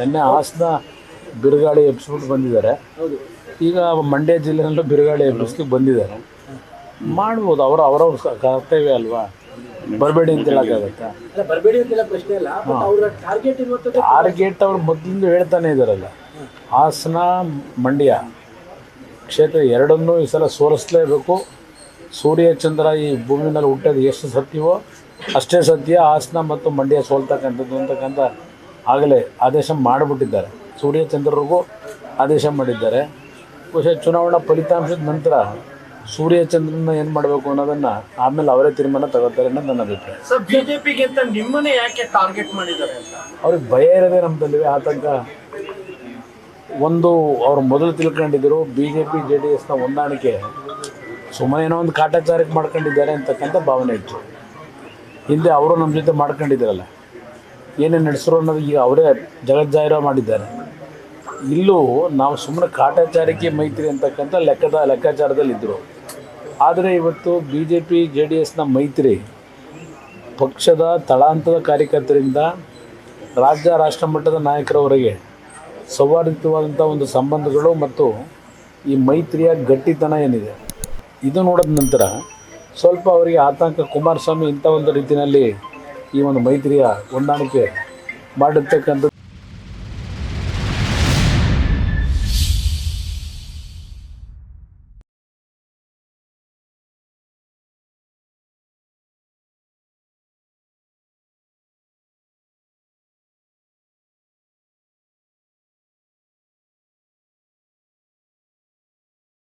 ನಿನ್ನೆ ಹಾಸನ ಬಿರುಗಾಳಿ ಎಬ್ಬಿಸ್ಬಿಟ್ಟು ಬಂದಿದ್ದಾರೆ. ಈಗ ಮಂಡ್ಯ ಜಿಲ್ಲೆನಲ್ಲೂ ಬಿರುಗಾಳಿ ಎಬ್ಬಿಸ್ಲಿಕ್ಕೆ ಬಂದಿದ್ದಾರೆ. ಮಾಡ್ಬೋದು ಅವರ ಅವರವ್ರ ಕರ್ತವ್ಯ ಅಲ್ವಾ? ಬರಬೇಡಿ ಅಂತ ಹೇಳೋಕ್ಕಾಗತ್ತಾ ಟಾರ್ಗೆಟ್ ಅವ್ರು ಮೊದಲಿಂದ ಹೇಳ್ತಾನೆ ಇದ್ದಾರಲ್ಲ. ಹಾಸನ ಮಂಡ್ಯ ಕ್ಷೇತ್ರ ಎರಡನ್ನೂ ಈ ಸಲ ಸೋಲಿಸಲೇಬೇಕು. ಸೂರ್ಯ ಚಂದ್ರ ಈ ಭೂಮಿನಲ್ಲಿ ಹುಟ್ಟೋದು ಎಷ್ಟು ಸತ್ಯವೋ ಅಷ್ಟೇ ಸತ್ಯ. ಹಾಸನ ಮತ್ತು ಮಂಡ್ಯ ಸೋಲ್ತಕ್ಕಂಥದ್ದು ಅಂತಕ್ಕಂಥ ಆಗಲೇ ಆದೇಶ ಮಾಡಿಬಿಟ್ಟಿದ್ದಾರೆ. ಸೂರ್ಯಚಂದ್ರರಿಗೂ ಆದೇಶ ಮಾಡಿದ್ದಾರೆ. ಬಹುಶಃ ಚುನಾವಣಾ ಫಲಿತಾಂಶದ ನಂತರ ಸೂರ್ಯಚಂದ್ರನ ಏನು ಮಾಡಬೇಕು ಅನ್ನೋದನ್ನು ಆಮೇಲೆ ಅವರೇ ತೀರ್ಮಾನ ತಗೋತಾರೆ ಅನ್ನೋದು ನನ್ನ ಅಭಿಪ್ರಾಯ. ಸರ್ ಬಿಜೆಪಿಗಿಂತ ನಿಮ್ಮನ್ನೇ ಯಾಕೆ ಟಾರ್ಗೆಟ್ ಮಾಡಿದ್ದಾರೆ ಅಂತ? ಅವ್ರಿಗೆ ಭಯ ಇರೋದೇ ನಮ್ಮದಲ್ಲಿ ಆತಂಕ. ಒಂದು ಅವ್ರು ಮೊದಲು ತಿಳ್ಕೊಂಡಿದ್ದರು B J P J D ಎಸ್ನ ಹೊಂದಾಣಿಕೆ. ಸುಮ್ಮನೆ ಏನೋ ಒಂದು ಕಾಟಾಚಾರಕ್ಕೆ ಮಾಡ್ಕೊಂಡಿದ್ದಾರೆ ಅಂತಕ್ಕಂಥ ಭಾವನೆ ಇತ್ತು. ಹಿಂದೆ ಅವರು ನಮ್ಮ ಜೊತೆ ಮಾಡ್ಕೊಂಡಿದ್ದಾರಲ್ಲ ಏನೇನು ನಡೆಸಿರೋ ಅನ್ನೋದು ಈಗ ಅವರೇ ಜಗಜ್ಜಾಹಿರ ಮಾಡಿದ್ದಾರೆ. ಇಲ್ಲೂ ನಾವು ಸುಮ್ಮನೆ ಕಾಟಾಚಾರಕ್ಕೆ ಮೈತ್ರಿ ಅಂತಕ್ಕಂಥ ಲೆಕ್ಕದ ಲೆಕ್ಕಾಚಾರದಲ್ಲಿದ್ದರು ಆದರೆ ಇವತ್ತು B J P J D ಎಸ್ನ ಮೈತ್ರಿ ಪಕ್ಷದ ತಳಾಂತದ ಕಾರ್ಯಕರ್ತರಿಂದ ರಾಜ್ಯ, ರಾಷ್ಟ್ರ ಮಟ್ಟದ ನಾಯಕರವರೆಗೆ ಸೌಹಾರ್ದಿತವಾದಂಥ ಒಂದು ಸಂಬಂಧಗಳು ಮತ್ತು ಈ ಮೈತ್ರಿಯ ಗಟ್ಟಿತನ ಏನಿದೆ. ಇದು ನೋಡಿದ ನಂತರ ಸ್ವಲ್ಪ ಅವರಿಗೆ ಆತಂಕ ಕುಮಾರಸ್ವಾಮಿ ಇಂಥ ಒಂದು ರೀತಿಯಲ್ಲಿ ಈ ಒಂದು ಮೈತ್ರಿಯ ಹೊಂದಾಣಿಕೆ ಮಾಡಿರ್ತಕ್ಕಂಥದ್ದು